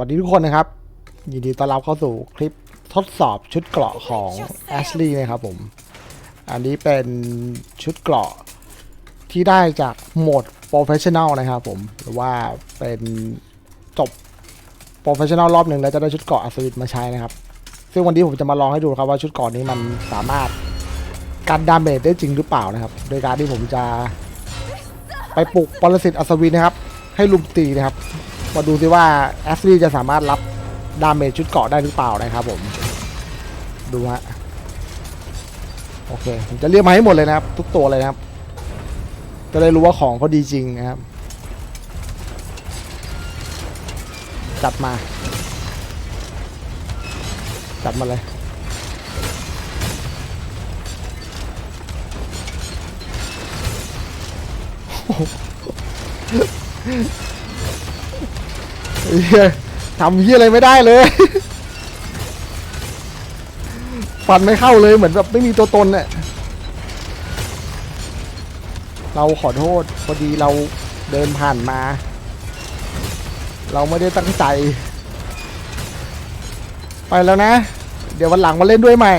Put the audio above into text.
สวัสดีทุกคนนะครับ ยินดีต้อนรับเข้าสู่คลิปทดสอบชุดเกราะของ Ashley นะครับผม อันนี้เป็นชุดเกราะที่ได้จากโหมด Professional นะครับผม หรือว่าเป็นจบ Professional รอบหนึ่งแล้วจะได้ชุดเกราะอัศวินมาใช้นะครับ ซึ่งวันนี้ผมจะมาลองให้ดูครับว่าชุดเกราะนี้มันสามารถกันดาเมจได้จริงหรือเปล่านะครับ โดยการที่ผมจะไปปลุกปรสิตอัศวินนะครับ ให้ลุมตีนะครับ มาดูซิว่าแอสลีจะสามารถรับดาเมจชุดเกาะได้หรือเปล่านะครับผม ดูฮะ โอเค ผมจะเรียกมาให้หมดเลยนะครับ ทุกตัวเลยนะครับ จะได้รู้ว่าของเขาดีจริงนะครับ จัดมา จัดมาเลย เหี้ยทำเฮียอะไรไม่ได้เลย ฟันไม่เข้าเลยเหมือนแบบไม่มีตัวตนเนี่ยเราขอโทษพอดีเราเดินผ่านมา เราไม่ได้ตั้งใจ ไปแล้วนะ เดี๋ยววันหลังมาเล่นด้วยใหม่